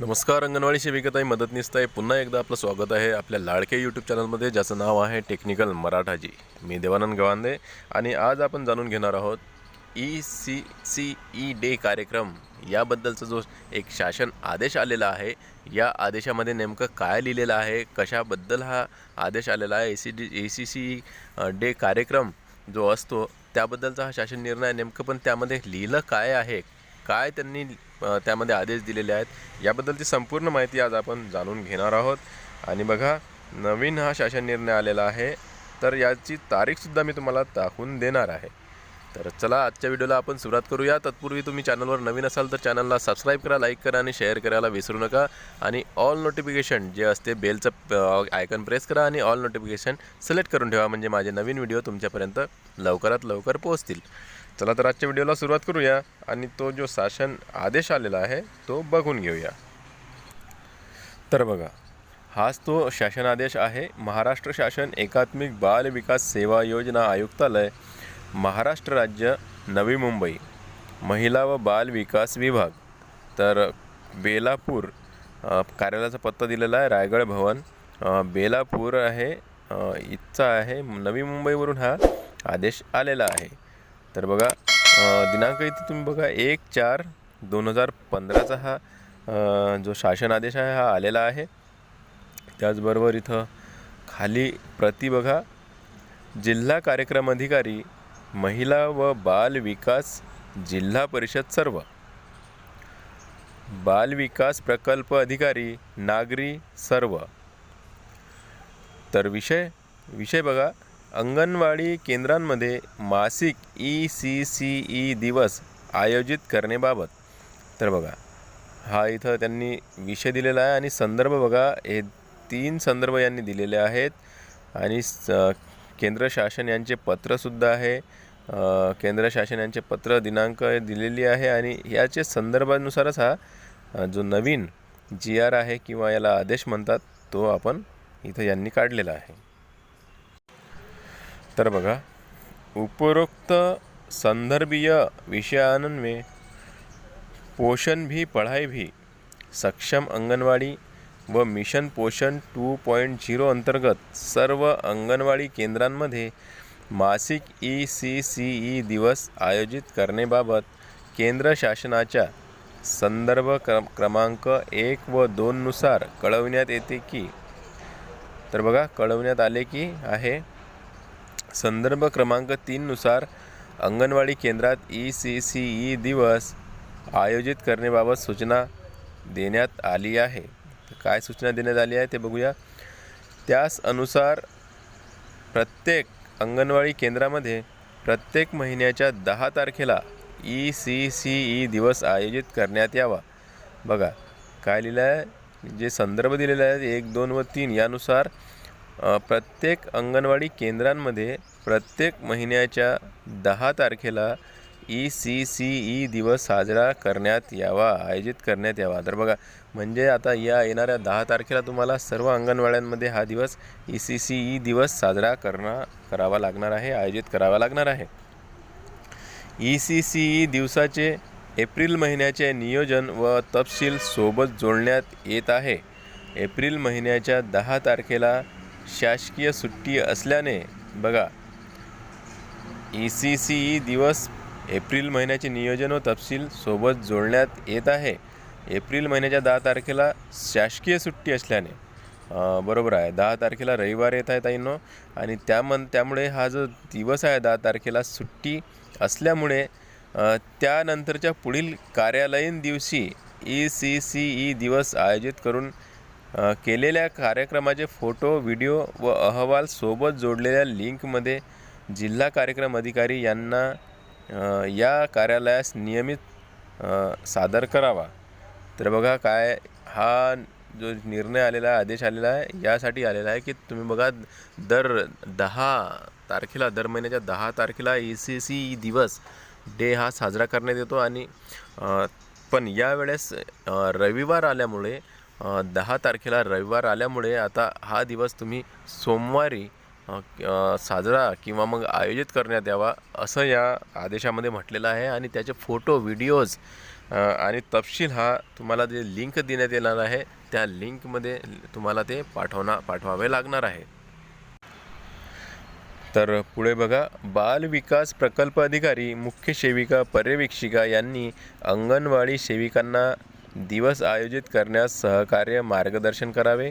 नमस्कार अंगणवाडी सेविकताई मदतनीसताई पुन्हा एकदा आपलं स्वागत आहे आपल्या लाडके यूट्यूब चॅनलमध्ये ज्याचं नाव आहे टेक्निकल मराठाजी. मी देवानंद गवांदे आणि आज आपण जाणून घेणार आहोत E C C E day कार्यक्रम. याबद्दलचा जो एक शासन आदेश आलेला आहे या आदेशामध्ये नेमकं काय लिहिलेलं आहे कशाबद्दल हा आदेश आलेला आहे A C D A C C day कार्यक्रम जो असतो त्याबद्दलचा हा शासन निर्णय नेमकं पण त्यामध्ये लिहिलं काय आहे काय त्यांनी त्यामध्ये आदेश दिलेले आहेत. याबद्दलची संपूर्ण माहिती आज आपण जाणून घेणार आहोत. आणि बघा नवीन हा शासन निर्णय आलेला आहे. तर याची तारीखसुद्धा मी तुम्हाला दाखवून देणार आहे. तर चला आजच्या व्हिडिओला आपण सुरुवात करूया. तत्पूर्वी तुम्ही चॅनलवर नवीन असाल तर चॅनलला सबस्क्राईब करा लाईक करा आणि शेअर करायला विसरू नका. आणि ऑल नोटिफिकेशन जे असते बेलचं आयकन प्रेस करा आणि ऑल नोटिफिकेशन सिलेक्ट करून ठेवा. म्हणजे माझे नवीन व्हिडिओ तुमच्यापर्यंत लवकरात लवकर पोहोचतील. चला तर आजच्या व्हिडिओला सुरुवात करूया आणि तो जो शासन आदेश आलेला आहे तो बघून घेऊया. तर बघा हाच तो शासन आदेश आहे. महाराष्ट्र शासन एकात्मिक बाल विकास सेवा योजना आयुक्तालय महाराष्ट्र राज्य नवी मुंबई महिला व बाल विकास विभाग. तर बेलापूर कार्यालयाचा पत्ता दिलेला आहे रायगड भवन. बेलापूर आहे इथचा आहे नवी मुंबईवरून हा आदेश आलेला आहे. तर बघा दिनांक इथं तुम्ही बघा एक चार दोन हजार पंधराचा हा जो शासन आदेश आहे हा आलेला आहे. त्याचबरोबर इथं खाली प्रति बघा जिल्हा कार्यक्रम अधिकारी महिला व बाल विकास जिल्हा परिषद सर्व. बाल विकास प्रकल्प अधिकारी नागरी सर्व. तर विषय विषय बघा अंगणवाडी केंद्रांमध्ये मासिक ई सी सी ई दिवस आयोजित करण्याबाबत. तर बघा हा इथं त्यांनी विषय दिलेला आहे आणि संदर्भ बघा हे तीन संदर्भ यांनी दिलेले आहेत. आणि स केंद्र शासन यांचे पत्रसुद्धा आहे. केंद्र शासन यांचे पत्र दिनांक दिलेली आहे आणि याचे संदर्भानुसारच हा जो नवीन जी आर आहे किंवा याला आदेश म्हणतात तो आपण इथं यांनी काढलेला आहे. तर बघा उपरोक्त संदर्भीय विषयान्वये पोषण भी पढ़ाई भी सक्षम अंगणवाडी व मिशन पोषण टू पॉईंट झिरो अंतर्गत सर्व अंगणवाडी केंद्रांमध्ये मासिक ई सी सी ई दिवस आयोजित करण्याबाबत केंद्र शासनाच्या संदर्भ क्रम क्रमांक एक व दोननुसार कळवण्यात येते की तर बघा कळवण्यात आले की आहे. संदर्भ क्रमांक तीननुसार अंगणवाडी केंद्रात ई सी सी ई दिवस आयोजित करण्याबाबत सूचना देण्यात आली आहे. तर काय सूचना देण्यात आली आहे ते बघूया. त्यास अनुसार प्रत्येक अंगणवाडी केंद्रामध्ये प्रत्येक महिन्याच्या दहा तारखेला ई सी सी ई दिवस आयोजित करण्यात यावा. बघा काय लिहिलं आहे जे संदर्भ दिलेले आहेत एक दोन व तीन यानुसार प्रत्येक अंगणवाडी केंद्रांमध्ये प्रत्येक महिन्याच्या दहा तारखेला ई सी सी ई दिवस साजरा करण्यात यावा आयोजित करण्यात यावा. तर बघा म्हणजे आता या येणाऱ्या दहा तारखेला तुम्हाला सर्व अंगणवाड्यांमध्ये हा दिवस ई सी सी ई दिवस साजरा करणं करावा लागणार आहे आयोजित करावा लागणार आहे. ई सी सी ई दिवसाचे एप्रिल महिन्याचे नियोजन व तपशील सोबत जोडण्यात येत आहे. एप्रिल महिन्याच्या दहा तारखेला शासकीय सुट्टी असल्याने बघा ई सी सी ई दिवस एप्रिल महिन्याचे नियोजन व तपशील सोबत जोडण्यात येत आहे. एप्रिल महिन्याच्या दहा तारखेला शासकीय सुट्टी असल्याने. बरोबर आहे. दहा तारखेला रविवार येत आहे ताईंनो. आणि त्यामन त्यामुळे हा जो दिवस आहे दहा तारखेला सुट्टी असल्यामुळे त्यानंतरच्या पुढील कार्यालयीन दिवशी ई सी सी ई दिवस आयोजित करून केलेल्या कार्यक्रमाचे फोटो व्हिडिओ व अहवाल सोबत जोडलेल्या लिंकमध्ये जिल्हा कार्यक्रम अधिकारी यांना या कार्यालयास नियमित सादर करावा. तर बघा काय हा जो निर्णय आलेला आहे आदेश आलेला आहे यासाठी आलेला आहे की तुम्ही बघा दर दहा तारखेला दर महिन्याच्या दहा तारखेला ई सी सी दिवस डे हा साजरा करण्यात येतो आणि पण यावेळेस रविवार आल्यामुळे दहा तारखेला रविवार आल्यामुळे आता हा दिवस तुम्ही सोमवारी साजरा किंवा मग आयोजित करण्यात यावा असं या आदेशामध्ये म्हटलेलं आहे आणि त्याचे फोटो व्हिडिओज आणि तपशील हा तुम्हाला जे लिंक देण्यात येणार आहे त्या लिंकमध्ये तुम्हाला ते पाठवणा पाठवावे लागणार आहे. तर पुढे बघा बाल विकास प्रकल्प अधिकारी मुख्य सेविका पर्यवेक्षिका यांनी अंगणवाडी सेविकांना दिवस आयोजित करण्यास सहकार्य मार्गदर्शन करावे.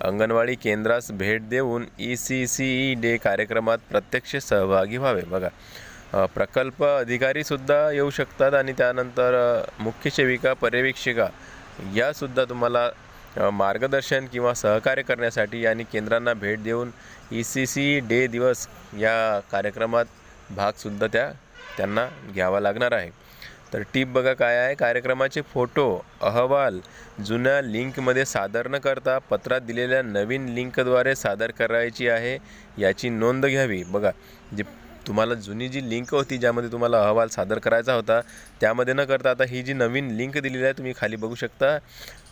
अंगणवाडी केंद्रास भेट देऊन E C C E day कार्यक्रमात प्रत्यक्ष सहभागी व्हावे. बघा प्रकल्प अधिकारीसुद्धा येऊ शकतात आणि त्यानंतर मुख्य सेविका पर्यवेक्षिका यासुद्धा तुम्हाला मार्गदर्शन किंवा सहकार्य करण्यासाठी आणि केंद्रांना भेट देऊन ई सी सी डे दिवस या कार्यक्रमात भागसुद्धा त्या त्यांना घ्यावा लागणार आहे. तर टीप बघा काय आहे. कार्यक्रमाचे फोटो अहवाल जुन्या लिंकमध्ये सादर न करता पत्रात दिलेल्या नवीन लिंकद्वारे सादर करायची आहे याची नोंद घ्यावी. बघा जे तुम्हाला जुनी जी लिंक होती ज्यामध्ये तुम्हाला अहवाल सादर करायचा होता त्यामध्ये न करता आता ही जी नवीन लिंक दिलेली आहे तुम्ही खाली बघू शकता.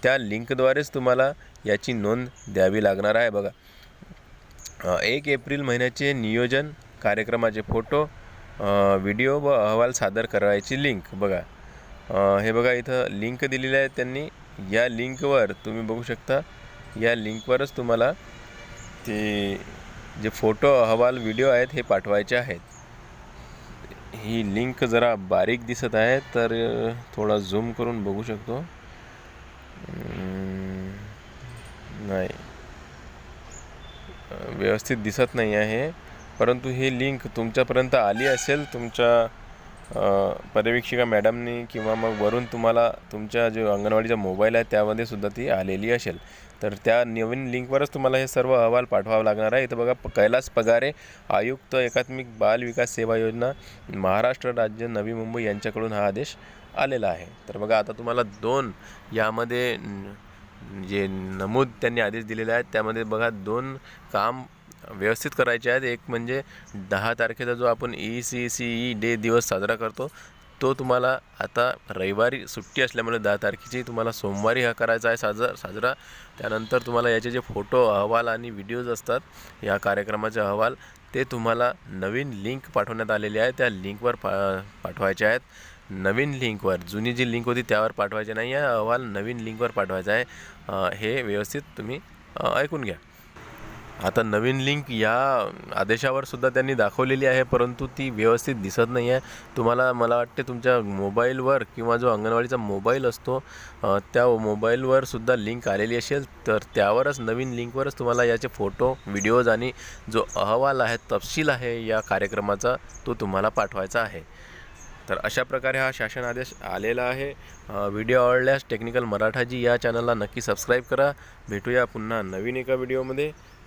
त्या लिंकद्वारेच तुम्हाला याची नोंद द्यावी लागणार आहे. बघा एक एप्रिल महिन्याचे नियोजन कार्यक्रमाचे फोटो व्हिडिओ व अहवाल सादर करायची लिंक बघा. हे बघा इथं लिंक दिलेली आहे त्यांनी. या लिंकवर तुम्ही बघू शकता. या लिंकवरच तुम्हाला ते जे फोटो अहवाल व्हिडिओ आहेत हे पाठवायचे आहेत. ही लिंक जरा बारीक दिसत आहे तर थोडा झूम करून बघू शकतो. नाही. व्यवस्थित दिसत नाही आहे. परंतु ही लिंक तुमच्यापर्यंत आली असेल तुमच्या पर्यवेक्षिका मॅडमनी किंवा मग वरून तुम्हाला तुमच्या जो अंगणवाडीचा मोबाईल आहे त्यामध्ये सुद्धा ती आलेली असेल. तर त्या नवीन लिंकवरच तुम्हाला हे सर्व अहवाल पाठवावा लागणार आहे. इथं बघा कैलास पगारे आयुक्त एकात्मिक बाल विकास सेवा योजना महाराष्ट्र राज्य नवी मुंबई यांच्याकडून हा आदेश आलेला आहे. तर बघा आता तुम्हाला दोन यामध्ये जे नमूद त्यांनी आदेश दिलेले आहेत त्यामध्ये बघा दोन काम व्यवस्थित करायचे आहेत. एक म्हणजे दहा तारखेचा जो आपण E C C E day दिवस साजरा करतो तो तुम्हाला आता रविवारी सुट्टी असल्यामुळे दहा तारखेची तुम्हाला सोमवारी हा करायचा आहे साजरा साजरा. त्यानंतर तुम्हाला याचे जे फोटो अहवाल आणि व्हिडिओज असतात या कार्यक्रमाचे अहवाल ते तुम्हाला नवीन लिंक पाठवण्यात आलेली आहे त्या लिंकवर पा पाठवायचे आहेत. नवीन लिंकवर जुनी जी लिंक होती त्यावर पाठवायचे नाही. आहे अहवाल नवीन लिंकवर पाठवायचा आहे. हे व्यवस्थित तुम्ही ऐकून घ्या. आता नवीन लिंक या आदेशावर सुद्धा त्यांनी दाखवलेली आहे परंतु ती व्यवस्थित दिसत नाही आहे तुम्हाला मला वाटते तुमच्या मोबाईलवर किंवा जो अंगणवाडीचा मोबाईल असतो त्या मोबाईलवर सुद्धा लिंक आलेली असेल तर त्यावरच नवीन लिंकवरच तुम्हाला याचे फोटो व्हिडिओज आणि जो अहवाल आहे तपशील आहे या कार्यक्रमाचा तो तुम्हाला पाठवायचा आहे. तर अशा प्रकारे हा शासन आदेश आलेला आहे. व्हिडिओ आवडल्यास टेक्निकल मराठाजी या चॅनलला नक्की सबस्क्राईब करा. भेटूया पुन्हा नवीन एका व्हिडिओमध्ये.